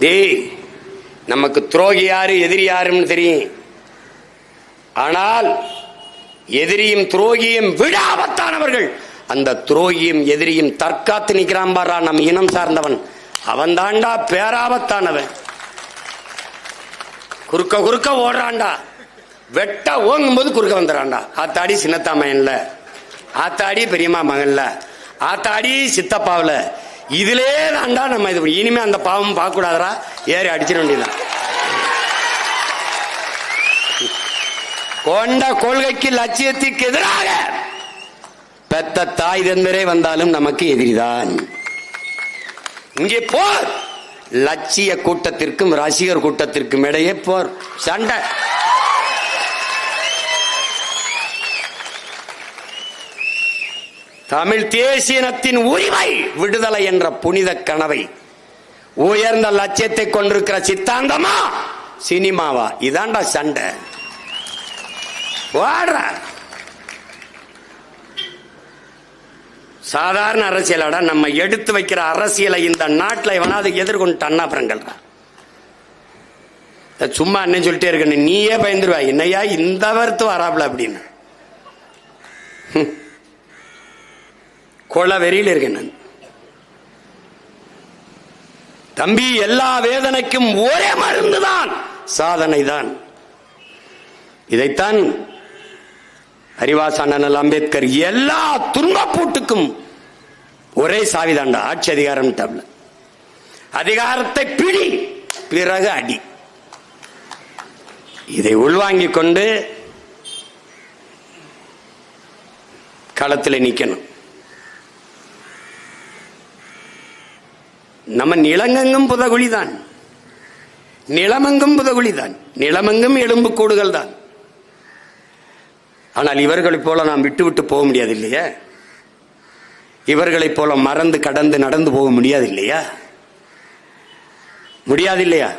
டேய் நமக்கு துரோகி யாரு எதிரி யாருன்னு தெரியும். ஆனால் எதிரியும் துரோகியும் விட ஆபத்தானவர்கள் அந்த துரோகியும் எதிரியும் தற்காத்து நிற்கிறான் பாரா நம் இனம் சார்ந்தவன். அவன் தாண்டா பேராபத்தானவன். குறுக்க குறுக்க ஓடுறான்டா. வெட்ட ஓங்கும் போது குறுக்க வந்துடுறான்டா. ஆத்தாடி சின்னத்தா மகன்ல. ஆத்தாடி பெரியம்மா மகன்ல. ஆத்தாடி சித்தப்பாவில். இதிலே தாண்டா நம்ம இது இனிமே அந்த பாவம் பார்க்க கூடாதரா ஏறி அடிச்சிட வேண்டியதான் கொண்ட கொள்கைக்கு லட்சியத்துக்கு எதிராக பெத்த தாய் தந்தரே வந்தாலும் நமக்கு எதிரிதான். இங்கே போர். லட்சிய கூட்டத்திற்கும் ரசிகர் கூட்டத்திற்கும் இடையே போர். சண்டை. தமிழ் தேசியனத்தின் உரிமை விடுதலை என்ற புனித கனவை. உயர்ந்த லட்சியத்தை கொண்டிருக்கிற சித்தாந்தமா? சினிமாவா? இதாண்டா சண்டை. சாதாரண அரசியலோட நம்ம எடுத்து வைக்கிற அரசியலை இந்த நாட்டில் எவனாவது எதிர்கொண்டு அண்ணாபுரங்கள் சும்மா அண்ணன் சொல்லிட்டே இருக்க நீயே பயந்துருவா. என்னையா இந்த வருத்து வராப்ல அப்படின்னு. கொலை வெறியில் இருக்கேன் நான். தம்பி எல்லா வேதனைக்கும் ஒரே மருந்துதான் சாதனை தான் இதைத்தான் அறிவாசானல் அம்பேத்கர் எல்லா துன்பப்பூட்டுக்கும் ஒரே சாவிதாண்டா ஆட்சி அதிகாரம் டப்ல அதிகாரத்தை பிடி பிறகு அடி. இதை உள்வாங்கிக் கொண்டு களத்தில் நிக்கணும். நம்ம நிலங்கெங்கும் புதகுழிதான். நிலமெங்கும் புதகுழிதான். நிலமெங்கும் எலும்பு கூடுகள் தான் ஆனால் இவர்களைப் போல நாம் விட்டுவிட்டு போக முடியாது இல்லையா இவர்களைப் போல மறந்து கடந்து நடந்து போக முடியாது இல்லையா முடியாது இல்லையா